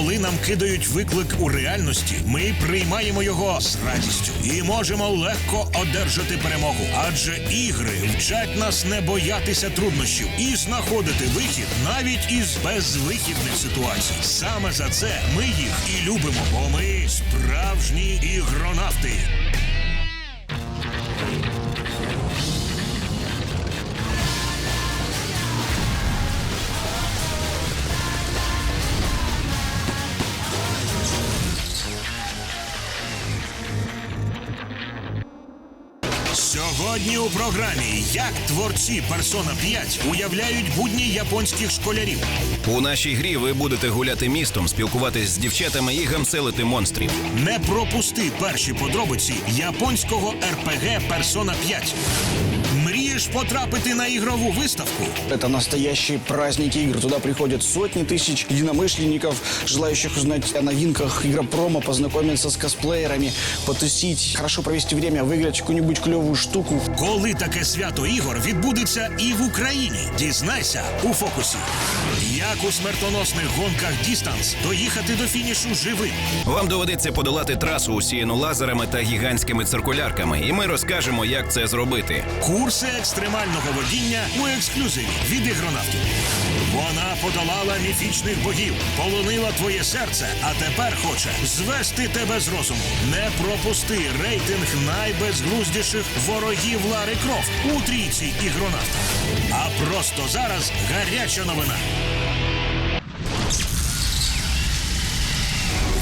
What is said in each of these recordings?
Коли нам кидають виклик у реальності, ми приймаємо його з радістю і можемо легко одержати перемогу. Адже ігри вчать нас не боятися труднощів і знаходити вихід навіть із безвихідних ситуацій. Саме за це ми їх і любимо, бо ми справжні ігронавти. Сьогодні у програмі як творці Персона 5 уявляють будні японських школярів. У нашій грі ви будете гуляти містом, спілкуватись з дівчатами і гамселити монстрів. Не пропусти перші подробиці японського РПГ Персона 5 Мрієш потрапити на ігрову виставку? Это настоящие праздники игр. Туда приходят сотни тысяч единомышленников, желающих узнать о новинках игропрома, познакомиться с косплеерами, потусить, хорошо провести время, выиграть какую-нибудь клевую штуку. Коли таке свято ігор відбудеться і в Україні? Дізнайся у фокусі. Як у смертоносних гонках Дістанс доїхати до фінішу живим? Вам доведеться подолати трасу, усіяну лазерами та гігантськими циркулярками, і ми розкажемо, як це зробити. Курси екстремального водіння у ексклюзиві від ігронавтів. Вона подолала міфічних богів, полонила твоє серце, а тепер хоче звести тебе з розуму. Не пропусти рейтинг найбезглуздіших ворогів Лари Крофт у трійці ігронавта. А просто зараз гаряча новина.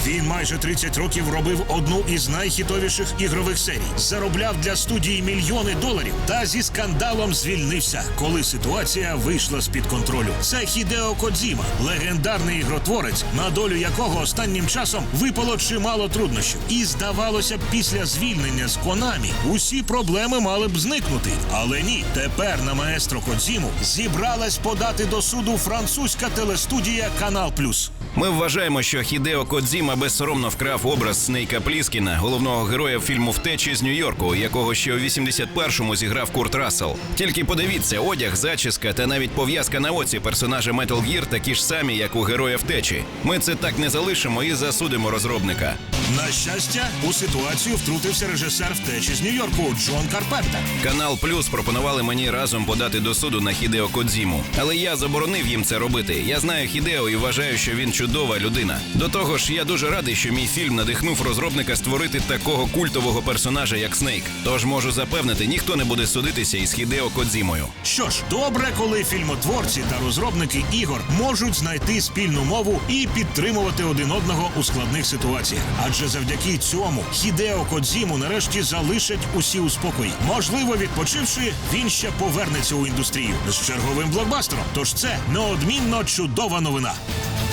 Він майже 30 років робив одну із найхітовіших ігрових серій, заробляв для студії мільйони доларів та зі скандалом звільнився, коли ситуація вийшла з під контролю. Це Хідео Кодзіма, легендарний ігротворець, на долю якого останнім часом випало чимало труднощів. І здавалося б, після звільнення з Конамі усі проблеми мали б зникнути. Але ні, тепер на маестро Кодзіму зібралась подати до суду французька телестудія Канал Плюс. Ми вважаємо, що Хідео Кодзіма безсоромно вкрав образ Снейка Пліскіна, головного героя фільму Втечі з Нью-Йорку, якого ще у 81-му зіграв Курт Рассел. Тільки подивіться, одяг, зачіска та навіть пов'язка на оці персонажа Metal Gear такі ж самі, як у героя втечі. Ми це так не залишимо і засудимо розробника. На щастя, у ситуацію втрутився режисер втечі з Нью-Йорку Джон Карпентер. Канал Плюс пропонували мені разом подати до суду на Хідео Кодзіму, але я заборонив їм це робити. Я знаю Хідео і вважаю, що він чудова людина. До того ж, я дуже радий, що мій фільм надихнув розробника створити такого культового персонажа, як Снейк. Тож можу запевнити, ніхто не буде судитися із Хідео Кодзімою. Що ж, добре, коли фільмотворці та розробники ігор можуть знайти спільну мову і підтримувати один одного у складних ситуаціях. Адже завдяки цьому Хідео Кодзіму нарешті залишать усі у спокої. Можливо, відпочивши, він ще повернеться у індустрію з черговим блокбастером. Тож це неодмінно чудова новина.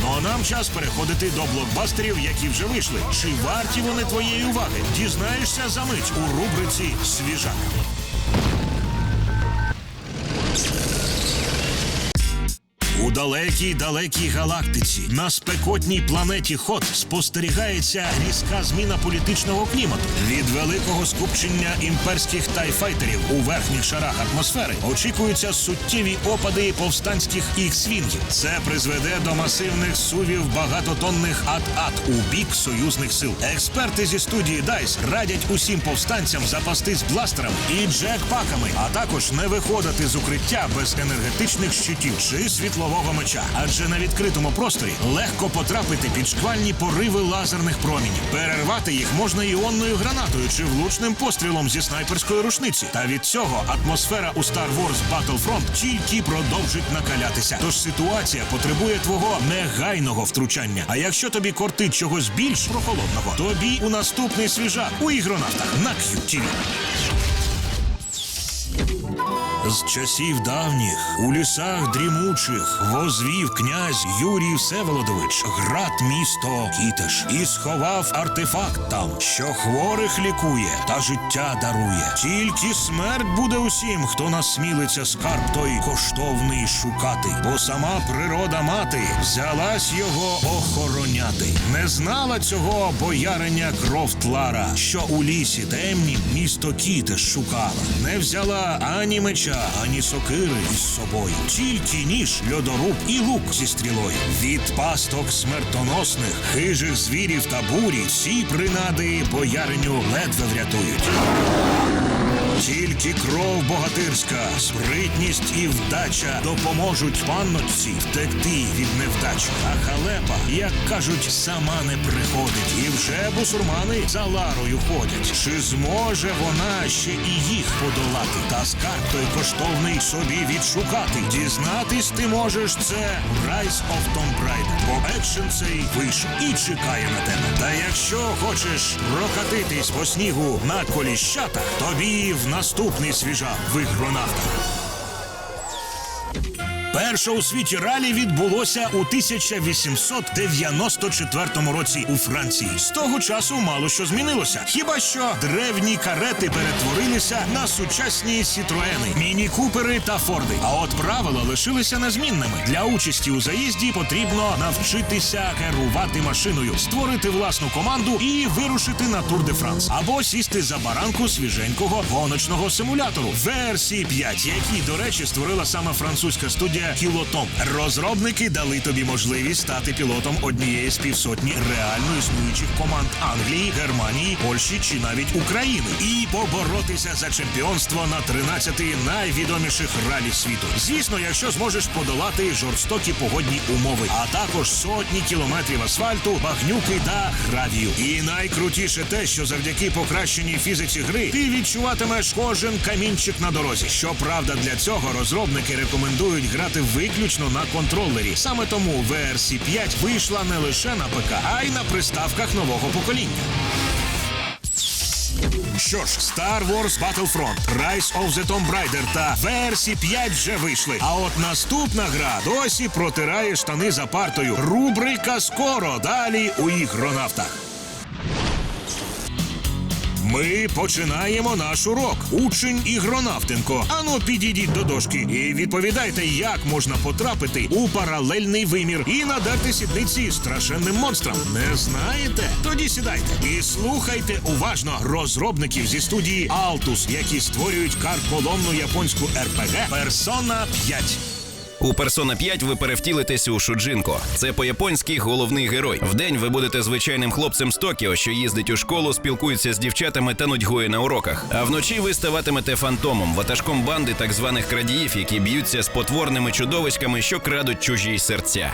Ну а нам час переходити до блокбастерів, які вже вийшли. Чи варті вони твоєї уваги? Дізнаєшся за мить у рубриці Свіжак. Далекій далекій галактиці на спекотній планеті Хот спостерігається різка зміна політичного клімату. Від великого скупчення імперських тайфайтерів у верхніх шарах атмосфери очікуються суттєві опади повстанських ікс-вінгів. Це призведе до масивних сувів багатотонних ат-ат у бік союзних сил. Експерти зі студії DICE радять усім повстанцям запастись бластерами і джекпаками, а також не виходити з укриття без енергетичних щитів чи світлового меча. Адже на відкритому просторі легко потрапити під шквальні пориви лазерних промінів. Перервати їх можна іонною гранатою чи влучним пострілом зі снайперської рушниці. Та від цього атмосфера у Star Wars Battlefront тільки продовжить накалятися. Тож ситуація потребує твого негайного втручання. А якщо тобі кортить чогось більш прохолодного, тобі у наступний свіжак у ігронавтах на QTV. З часів давніх у лісах дрімучих возвів князь Юрій Всеволодович град місто Кітиш і сховав артефакт там, що хворих лікує та життя дарує. Тільки смерть буде усім, хто насмілиться скарб той коштовний шукати, бо сама природа мати взялась його охороняти. Не знала цього бояриня Крофт Лара, що у лісі темнім місто Кітиш шукала. Не взяла ані меча, меча, ані сокири із собою. Тільки ніж, льодоруб і лук зі стрілою. Від пасток смертоносних, хижих звірів та бурі ці принади бояриню ледве врятують. Тільки кров богатирська, спритність і вдача допоможуть панночці втекти від невдач. А халепа, як кажуть, сама не приходить. І вже бусурмани за Ларою ходять. Чи зможе вона ще і їх подолати? Та скарб той коштовний собі відшукати. Дізнатись ти можеш це Rise of Tomb Raider. Бо екшен цей вийшов і чекає на тебе. Та якщо хочеш прокатитись по снігу на коліщатах, тобі в наступний свіжа в ігронавтах. Перше у світі ралі відбулося у 1894 році у Франції. З того часу мало що змінилося. Хіба що древні карети перетворилися на сучасні сітроени, міні-купери та форди. А от правила лишилися незмінними. Для участі у заїзді потрібно навчитися керувати машиною, створити власну команду і вирушити на Тур де Франс, або сісти за баранку свіженького гоночного симулятору версії 5, який, до речі, створила саме французька студія Кілотом. Розробники дали тобі можливість стати пілотом однієї з півсотні реально існуючих команд Англії, Германії, Польщі чи навіть України, і поборотися за чемпіонство на 13 найвідоміших ралі світу. Звісно, якщо зможеш подолати жорстокі погодні умови, а також сотні кілометрів асфальту, багнюки та гравію. І найкрутіше те, що завдяки покращеній фізиці гри ти відчуватимеш кожен камінчик на дорозі. Щоправда, для цього розробники рекомендують грати виключно на контролері. Саме тому VRC 5 вийшла не лише на ПК, а й на приставках нового покоління. Що ж, Star Wars Battlefront, Rise of the Tomb Raider та VRC 5 вже вийшли. А от наступна гра досі протирає штани за партою. Рубрика скоро далі у ігронавтах. Ми починаємо наш урок. Учень ігронавтенко. Ану, підійдіть до дошки і відповідайте, як можна потрапити у паралельний вимір і надати сідниці страшенним монстрам. Не знаєте? Тоді сідайте і слухайте уважно розробників зі студії Altus, які створюють карколомну японську РПГ Persona 5. У Persona 5 ви перевтілитесь у Шуджинко. Це по-японськи головний герой. Вдень ви будете звичайним хлопцем з Токіо, що їздить у школу, спілкується з дівчатами та нудьгує на уроках. А вночі ви ставатимете фантомом, ватажком банди так званих крадіїв, які б'ються з потворними чудовиськами, що крадуть чужі серця.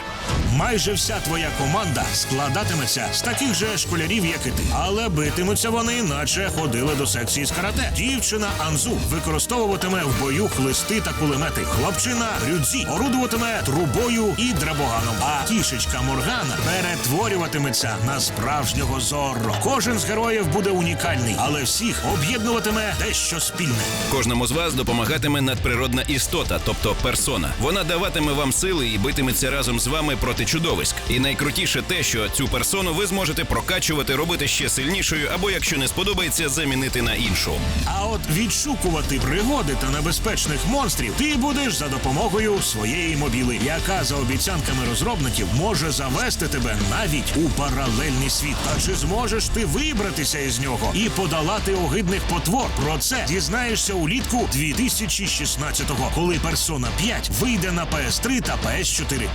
Майже вся твоя команда складатиметься з таких же школярів, як і ти, але битимуться вони, наче ходили до секції з карате. Дівчина Анзу використовуватиме в бою хлисти та кулемети. Хлопчина Рюдзі орудуватиме трубою і драбоганом. А кішечка Моргана перетворюватиметься на справжнього зорро. Кожен з героїв буде унікальний, але всіх об'єднуватиме дещо спільне. Кожному з вас допомагатиме надприродна істота, тобто персона. Вона даватиме вам сили і битиметься разом з вами проти чудовиськ. І найкрутіше те, що цю персону ви зможете прокачувати, робити ще сильнішою, або якщо не сподобається, замінити на іншу. А от відшукувати пригоди та небезпечних монстрів ти будеш за допомогою своєї мобіли, яка за обіцянками розробників може завести тебе навіть у паралельний світ. Та чи зможеш ти вибратися із нього і подолати огидних потвор? Про це дізнаєшся улітку 2016-го, коли Persona 5 вийде на PS3 та PS4.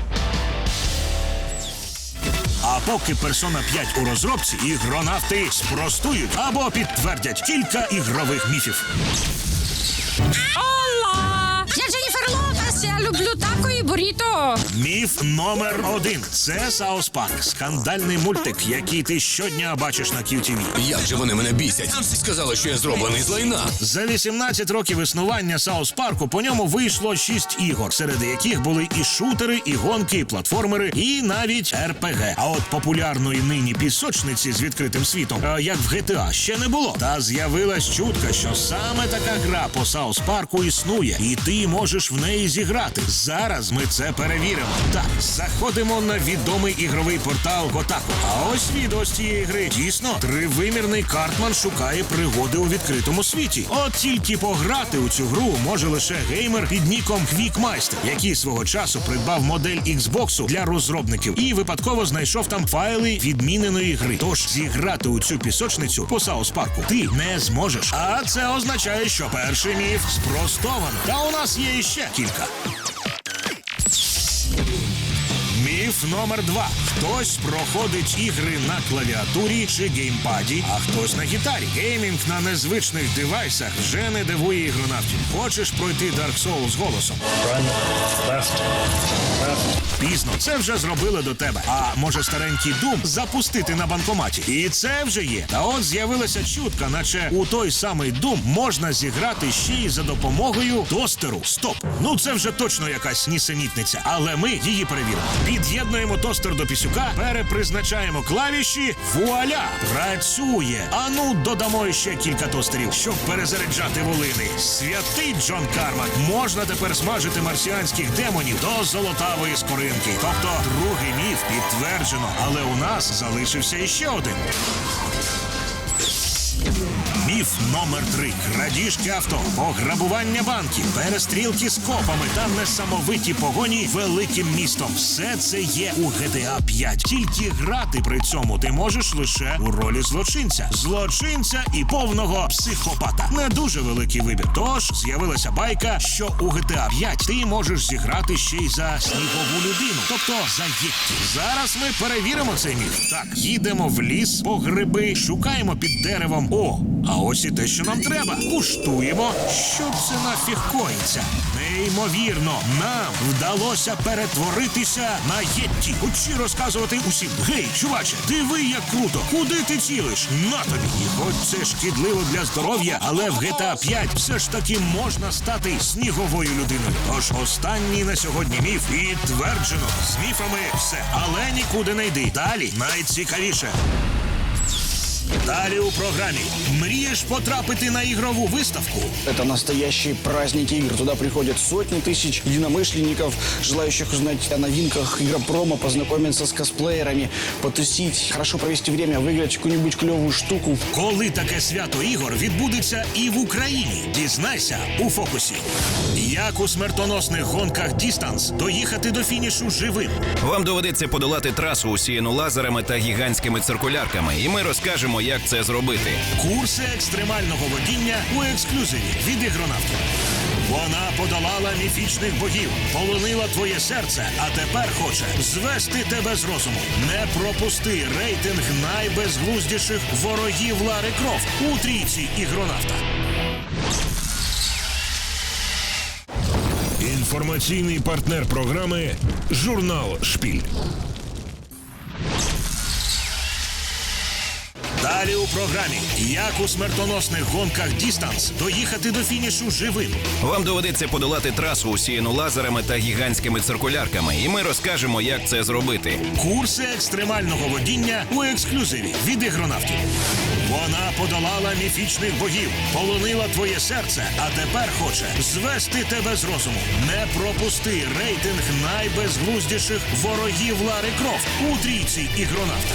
А поки Persona 5 у розробці, ігронавти спростують або підтвердять кілька ігрових міфів. Я Дженніфер Лопес, я люблю paborito. Міф номер один це Саус Парк, скандальний мультик, який ти щодня бачиш на QTV. Як же вони мене бісять? Сказали, що я зроблений з лайна. За 18 років існування Саус Парку по ньому вийшло 6 ігор, серед яких були і шутери, і гонки, і платформери, і навіть РПГ. А от популярної нині пісочниці з відкритим світом, е, як в GTA, ще не було. Та з'явилась чутка, що саме така гра по Саус Парку існує, і ти можеш в неї зіграти. Зараз ми це перевіримо. Так, заходимо на відомий ігровий портал Kotaku. А ось відео з цієї гри. Дійсно, тривимірний картман шукає пригоди у відкритому світі. От тільки пограти у цю гру може лише геймер під ніком Квікмайстер, який свого часу придбав модель Xbox для розробників і випадково знайшов там файли відміненої гри. Тож зіграти у цю пісочницю по Саус Парку ти не зможеш. А це означає, що перший міф спростовано. Та у нас є іще кілька. Міф номер два. Хтось проходить ігри на клавіатурі чи геймпаді, а хтось на гітарі. Геймінг на незвичних девайсах вже не дивує ігронавтів. Хочеш пройти Dark Souls голосом? Пізно, це вже зробили до тебе. А може старенький дум запустити на банкоматі? І це вже є. Та от з'явилася чутка, наче у той самий дум можна зіграти ще й за допомогою тостеру. Стоп! Ну це вже точно якась нісенітниця. Але ми її перевіримо. Під'єднуємо тостер до пісюка, перепризначаємо клавіші. Вуаля! Працює! Ану, додамо ще кілька тостерів, щоб перезаряджати волини. Святий Джон Кармак! Можна тепер смажити марсіанських демонів до золотавої скоринки. Тобто другий міф підтверджено, але у нас залишився іще один. Міф номер три: крадіжки авто, пограбування банків, перестрілки з копами та несамовиті погоні великим містом. Все це є у GTA 5. Тільки грати при цьому ти можеш лише у ролі злочинця, злочинця і повного психопата. Не дуже великий вибір. Тож з'явилася байка, що у GTA 5 ти можеш зіграти ще й за снігову людину, тобто за Єтті. Зараз ми перевіримо цей міф. Так, їдемо в ліс по гриби, шукаємо під деревом. О, а ось і те, що нам треба. Куштуємо, що це нафіг коїться. Неймовірно, нам вдалося перетворитися на Єтті. Хочі розказувати усім. Гей, чуваче, диви, як круто! Куди ти цілиш? На тобі! І хоч це шкідливо для здоров'я, але в GTA 5 все ж таки можна стати сніговою людиною. Тож останній на сьогодні міф підтверджено. З міфами все, але нікуди не йди. Далі найцікавіше. Далі у програмі мрієш потрапити на ігрову виставку. Это настоящие праздники игр. Туда приходят сотни тысяч единомышленников, желающих узнать о новинках игропрома, познакомиться с косплеерами, потусить, хорошо провести время, выиграть какую-нибудь клевую штуку. Коли таке свято ігор відбудеться і в Україні. Дізнайся у фокусі. Як у смертоносних гонках Дістанс доїхати до фінішу живим. Вам доведеться подолати трасу, усіяну лазерами та гігантськими циркулярками, і ми розкажемо, як це зробити. Курси екстремального водіння у ексклюзиві від ігронавтів. Вона подолала міфічних богів, полонила твоє серце, а тепер хоче звести тебе з розуму. Не пропусти рейтинг найбезглуздіших ворогів Лари Крофт у трійці ігронавта. Інформаційний партнер програми Журнал Шпіль. Далі у програмі як у смертоносних гонках Дістанс доїхати до фінішу живим. Вам доведеться подолати трасу, усіяну лазерами та гігантськими циркулярками, і ми розкажемо, як це зробити. Курси екстремального водіння у ексклюзиві від ігронавтів. Вона подолала міфічних богів, полонила твоє серце, а тепер хоче звести тебе з розуму. Не пропусти рейтинг найбезглуздіших ворогів Лари Крофт у трійці ігронавта.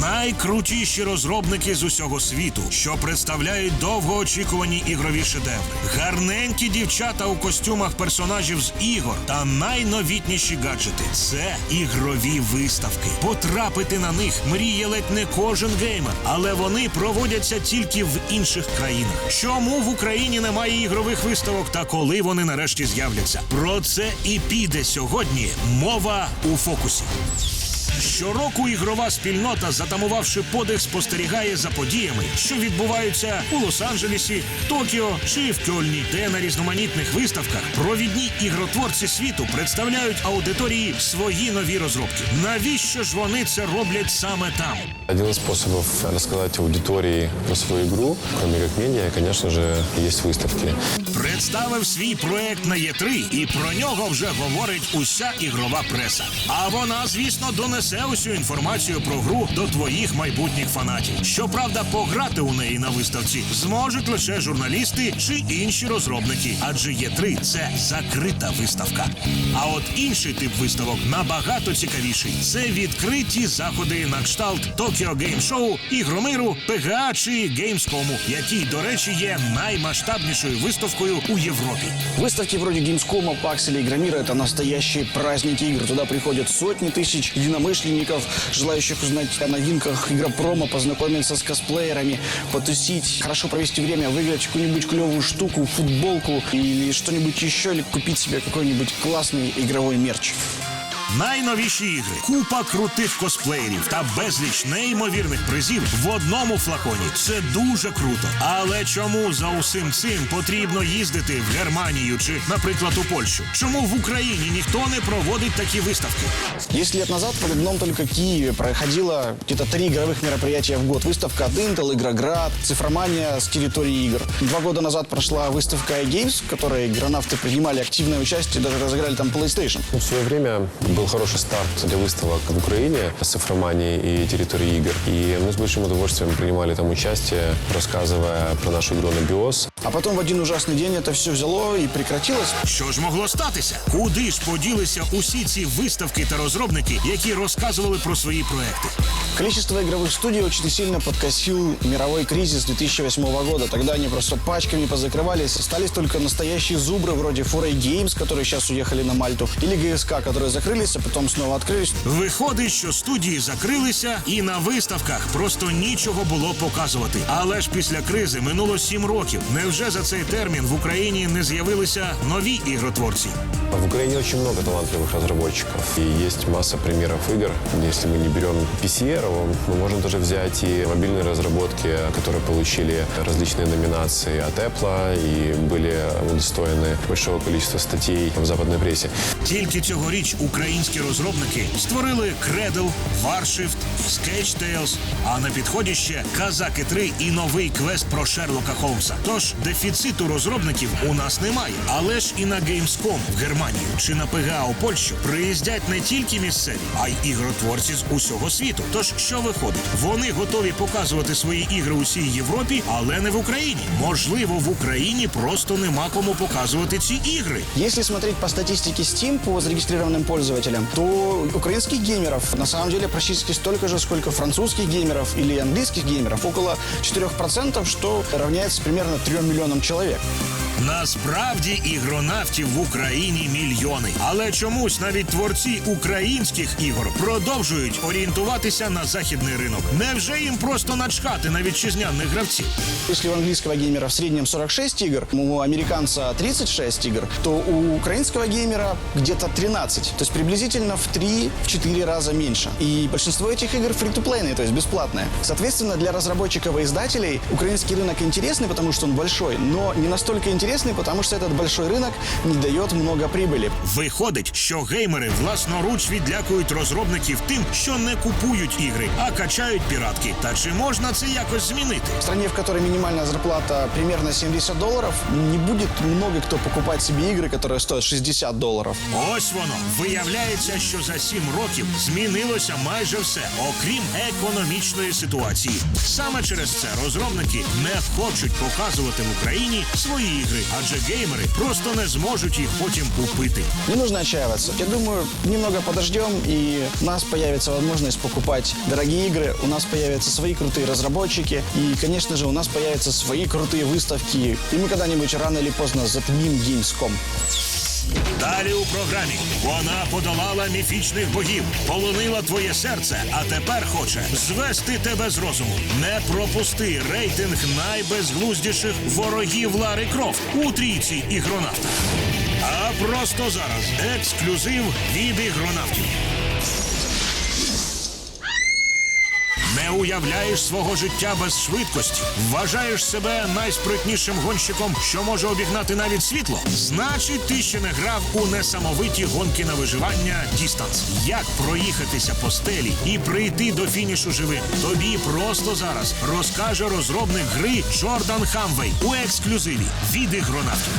Найкрутіші розробники з усього світу, що представляють довгоочікувані ігрові шедеври, гарненькі дівчата у костюмах персонажів з ігор та найновітніші гаджети. Це ігрові виставки. Потрапити на них мріє ледь не кожен геймер, але вони проводяться тільки в інших країнах. Чому в Україні немає ігрових виставок та коли вони нарешті з'являться? Про це і піде сьогодні мова у фокусі. Щороку ігрова спільнота, затамувавши подих, спостерігає за подіями, що відбуваються у Лос-Анджелесі, Токіо чи в Кьольні, де на різноманітних виставках провідні ігротворці світу представляють аудиторії свої нові розробки. Навіщо ж вони це роблять саме там? Один из способов рассказать аудитории про свою игру, кроме как медиа, конечно же, есть выставки. Представив свій проект на Є3, і про нього вже говорить уся ігрова преса. А вона, звісно, донесе донесе усю інформацію про гру до твоїх майбутніх фанатів. Щоправда, пограти у неї на виставці зможуть лише журналісти чи інші розробники, адже є три це закрита виставка. А от інший тип виставок набагато цікавіший. Це відкриті заходи на кшталт Tokyo Game Show, Ігромиру, PGA чи Gamescom, який, до речі, є наймасштабнішою виставкою у Європі. Выставки вроде Gamescom, Pax или Игромира – это настоящие праздники игр. Туда приходят сотни тысяч единомышленников, желающих узнать о новинках игропрома, познакомиться с косплеерами, потусить, хорошо провести время, выиграть какую-нибудь клевую штуку, футболку или что-нибудь еще, или купить себе какой-нибудь классный игровой мерч. Найновіші ігри, купа крутих косплеєрів та безліч неймовірних призів в одному флаконі. Це дуже круто. Але чому за усім цим потрібно їздити в Германію чи, наприклад, у Польщу? Чому в Україні ніхто не проводить такі виставки? Десять лет назад в одном только Киеве проходило где-то три игровых мероприятия в год. Выставка от Intel, Игроград, цифромания с территории игр. Два года назад прошла выставка iGames, в которой игронавты принимали активное участие, даже разыграли там PlayStation. Ну, В свое время был хороший старт для выставок в Украине с цифроманией и территорией игр. И мы с большим удовольствием принимали там участие, рассказывая про нашу игру на BIOS. А потом в один ужасный день это все взяло и прекратилось. Що ж могло статися? Куди ж поділися усі ці виставки та розробники, які розказували про свої проекти? Количество игровых студий очень сильно подкосил мировой кризис 2008 года. Тогда они просто пачками позакрывались. Остались только настоящие зубры вроде 4A Games, которые сейчас уехали на Мальту, или ГСК, которые закрылись, а потом снова открылись. Виходить, що студії закрилися, і на виставках просто нічого було показувати. Але ж після кризи минуло сім років. Невже за цей термін в Україні не з'явилися нові ігротворці? В Украине очень много талантливых разработчиков. И есть масса примеров игр. Если мы не берем PC мы можем тоже взять и мобильные разработки, которые получили различные номинации от Apple и были удостоены большого количества статей в западной прессе. Тільки цьогоріч українські розробники створили Cradle, Warshift, Sketch Tales, а на підході ще Казаки 3 і новий квест про Шерлока Холмса. Тож дефіциту розробників у нас немає. Але ж і на Gamescom в Германію чи на ПГА у Польщу приїздять не тільки місцеві, а й ігротворці з усього світу. Тож що виходить? Вони готові показувати свої ігри усій Європі, але не в Україні. Можливо, в Україні просто нема кому показувати ці ігри. Если смотреть по статистике Steam по зарегистрированным пользователям, то украинских геймеров на самом деле практически столько же, сколько французских геймеров или английских геймеров, около 4%, что равняется примерно 3 миллионам человек. Насправді ігронавтів в Україні мільйони, але чомусь навіть творці українських ігор продовжують орієнтуватися на західний ринок. Невже їм просто начхати на вітчизняних гравців? Если у английского геймера в среднем 46 игр, у американца 36 игр, то у украинского геймера где-то 13. То есть приблизительно в 3-4 раза меньше. И большинство этих игр фри-то-плейные, то есть бесплатные. Соответственно, для разработчиков и издателей украинский рынок интересный, потому что он большой, но не настолько интересный, потому что этот большой рынок не дает много прибыли. Виходить, що геймери власноруч відлякують розробників тим, що не купують ігри, а качають піратки. Та чи можна це якось змінити? В стране, в которой минимальная зарплата примерно 70 долларов, не будет много кто покупать себе игры, которые стоят 60 долларов. Ось воно виявляється, що за сім років змінилося майже все, окрім економічної ситуації. Саме через це розробники не хочуть показувати в Україні свої ігри, Адже геймери просто не зможуть їх потім купити. Не нужно отчаиваться. Я думаю, немного подождем, и у нас появится возможность покупать дорогие игры, у нас появятся свои крутые разработчики, и, конечно же, у нас появятся свои крутые выставки, и мы когда-нибудь рано или поздно затмим Gamescom. Далі у програмі вона подолала міфічних богів, полонила твоє серце, а тепер хоче звести тебе з розуму. Не пропусти рейтинг найбезглуздіших ворогів Лари Крофт у трійці ігронавта. А просто зараз ексклюзив від ігронавтів. Уявляєш свого життя без швидкості, вважаєш себе найспритнішим гонщиком, що може обігнати навіть світло. Значить, ти ще не грав у несамовиті гонки на виживання Дістанс. Як проїхатися по стелі і прийти до фінішу живим? Тобі просто зараз розкаже розробник гри Джордан Хамвей у ексклюзиві від ігронавтів.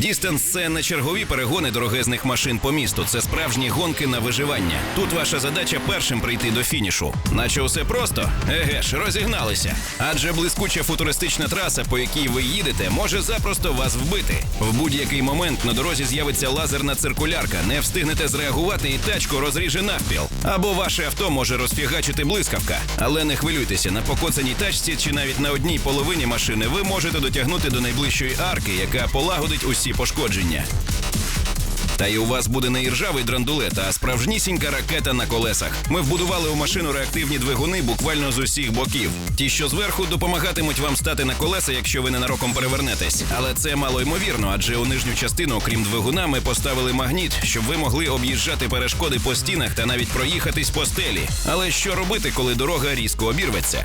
Дістанс це не чергові перегони дорогезних машин по місту. Це справжні гонки на виживання. Тут ваша задача першим прийти до фінішу. Наче усе просто? Еге ж, розігналися. Адже блискуча футуристична траса, по якій ви їдете, може запросто вас вбити. В будь-який момент на дорозі з'явиться лазерна циркулярка. Не встигнете зреагувати, і тачку розріже навпіл. Або ваше авто може розфігачити блискавка. Але не хвилюйтеся, на покоцаній тачці чи навіть на одній половині машини ви можете дотягнути до найближчої арки, яка полагодить усі пошкодження. Та й у вас буде не іржавий драндулет, а справжнісінька ракета на колесах. Ми вбудували у машину реактивні двигуни буквально з усіх боків. Ті, що зверху, допомагатимуть вам стати на колеса, якщо ви ненароком перевернетесь. Але це мало ймовірно, адже у нижню частину, окрім двигуна, ми поставили магніт, щоб ви могли об'їжджати перешкоди по стінах та навіть проїхатись по стелі. Але що робити, коли дорога різко обірветься?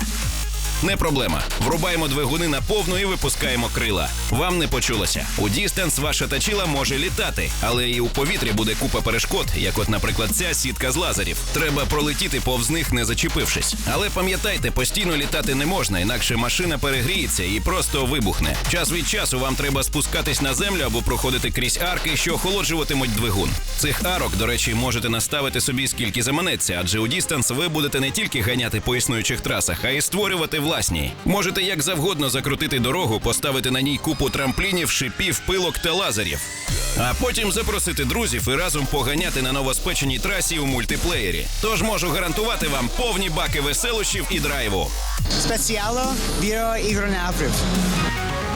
Не проблема. Врубаємо двигуни на повну і випускаємо крила. Вам не почулося. У Дістанс ваша тачіла може літати, але і у повітрі буде купа перешкод, як от, наприклад, ця сітка з лазерів. Треба пролетіти повз них, не зачепившись. Але пам'ятайте, постійно літати не можна, інакше машина перегріється і просто вибухне. Час від часу вам треба спускатись на землю або проходити крізь арки, що охолоджуватимуть двигун. Цих арок, до речі, можете наставити собі скільки заманеться, адже у Дістанс ви будете не тільки ганяти по існуючих трасах, а й створювати власні. Можете як завгодно закрутити дорогу, поставити на ній купу трамплінів, шипів, пилок та лазерів. А потім запросити друзів і разом поганяти на новоспеченій трасі у мультиплеєрі. Тож можу гарантувати вам повні баки веселощів і драйву. Спеціало Віро авторів.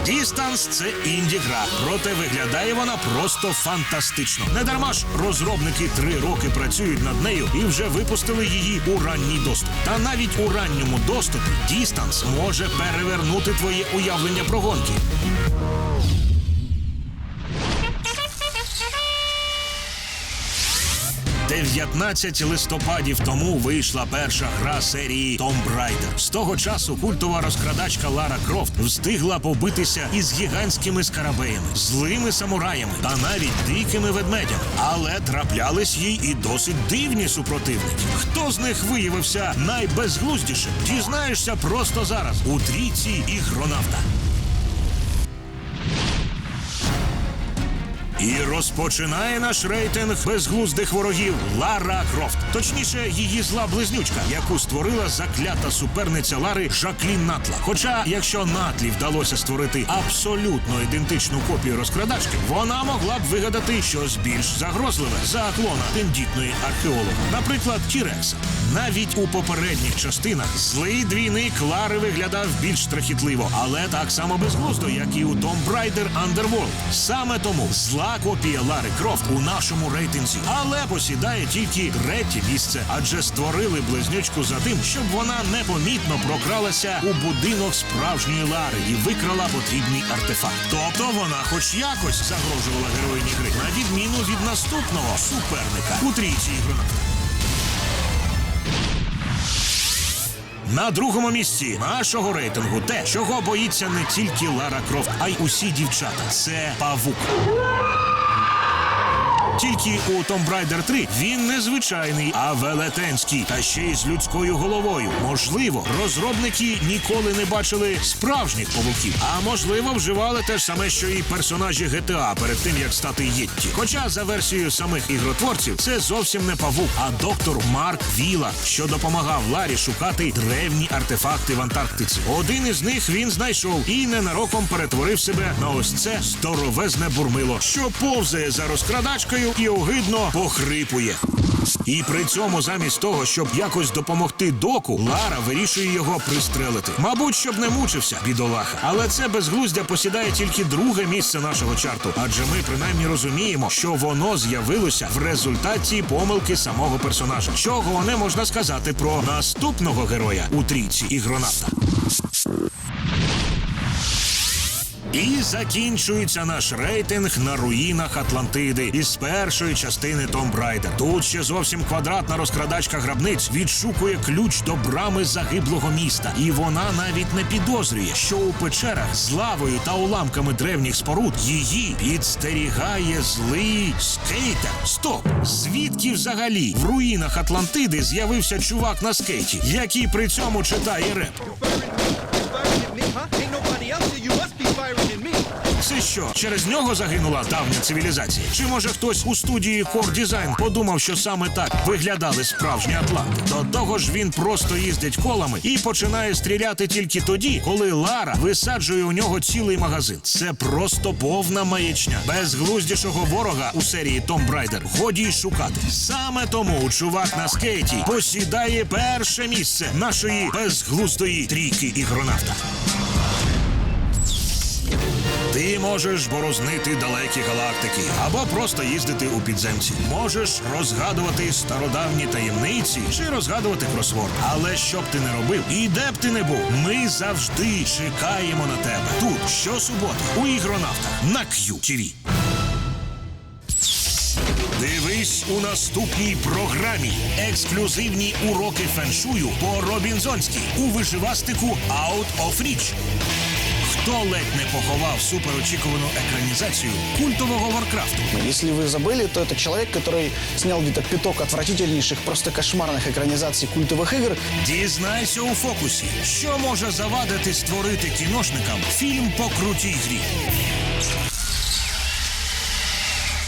Дістанс це інді-гра, проте виглядає вона просто фантастично. Не дарма ж розробники три роки працюють над нею і вже випустили її у ранній доступ. Та навіть у ранньому доступі Дістанс може перевернути твоє уявлення про гонки. «19 листопадів тому вийшла перша гра серії Tomb Raider. З того часу культова розкрадачка Лара Крофт встигла побитися із гігантськими скарабеями, злими самураями та навіть дикими ведмедями. Але траплялись їй і досить дивні супротивники. Хто з них виявився найбезглуздішим? Дізнаєшся просто зараз у трійці ігронавта. І розпочинає наш рейтинг безглуздих ворогів Лара Крофт. Точніше, її зла близнючка, яку створила заклята суперниця Лари Жаклін Натла. Хоча, якщо Натлі вдалося створити абсолютно ідентичну копію розкрадачки, вона могла б вигадати щось більш загрозливе за клона тендітної археолога. Наприклад, Тірекса. Навіть у попередніх частинах злий двійник Лари виглядав більш страхітливо, але так само безглуздо, як і у Tomb Raider Underworld. Саме тому зла копія Лари Крофт у нашому рейтинзі, але посідає тільки третє місце, адже створили близнючку за тим, щоб вона непомітно прокралася у будинок справжньої Лари і викрала потрібний артефакт. Тобто вона, хоч якось, загрожувала героїні гри, на відміну від наступного суперника у трійці ігронавта. На другому місці нашого рейтингу те, чого боїться не тільки Лара Крофт, а й усі дівчата. Це павук. Тільки у Tomb Raider 3 він не звичайний, а велетенський, та ще й з людською головою. Можливо, розробники ніколи не бачили справжніх павуків, а можливо, вживали те ж саме, що і персонажі GTA перед тим як стати Єтті. Хоча за версією самих ігротворців це зовсім не павук, а доктор Марк Віла, що допомагав Ларі шукати древні артефакти в Антарктиці. Один із них він знайшов і ненароком перетворив себе на ось це здоровезне бурмило, що повзає за розкрадачкою і огидно похрипує. І при цьому, замість того, щоб якось допомогти доку, Лара вирішує його пристрелити. Мабуть, щоб не мучився, бідолаха. Але це безглуздя посідає тільки друге місце нашого чарту, адже ми принаймні розуміємо, що воно з'явилося в результаті помилки самого персонажа. Чого не можна сказати про наступного героя у трійці ігронавта. І закінчується наш рейтинг на руїнах Атлантиди із першої частини Tomb Raider. Тут ще зовсім квадратна розкрадачка грабниць відшукує ключ до брами загиблого міста, і вона навіть не підозрює, що у печерах з лавою та уламками древніх споруд її підстерігає злий скейтер. Стоп! Звідки взагалі в руїнах Атлантиди з'явився чувак на скейті, який при цьому читає реп? Це що, через нього загинула давня цивілізація? Чи може хтось у студії Core Design подумав, що саме так виглядали справжні атланти? До того ж, він просто їздить колами і починає стріляти тільки тоді, коли Лара висаджує у нього цілий магазин. Це просто повна маячня. Безглуздішого ворога у серії Том Брайдер годі й шукати. Саме тому чувак на скейті посідає перше місце нашої безглуздої трійки ігронавта. Ти можеш борознити далекі галактики або просто їздити у підземці. Можеш розгадувати стародавні таємниці чи розгадувати кросворд. Але що б ти не робив і де б ти не був, ми завжди чекаємо на тебе тут щосуботи у ігронавтах на QTV. Дивись у наступній програмі. Ексклюзивні уроки феншую по Робінзонськи у вишивастику Out of Reach. Хто ледь не поховав суперочікувану екранізацію культового Варкрафту? Если вы забыли, то это человек, который снял где-то пяток отвратительнейших, просто кошмарных экранизаций культовых игр. Дізнайся у фокусі, що може завадити створити кіношникам фільм по крутій грі.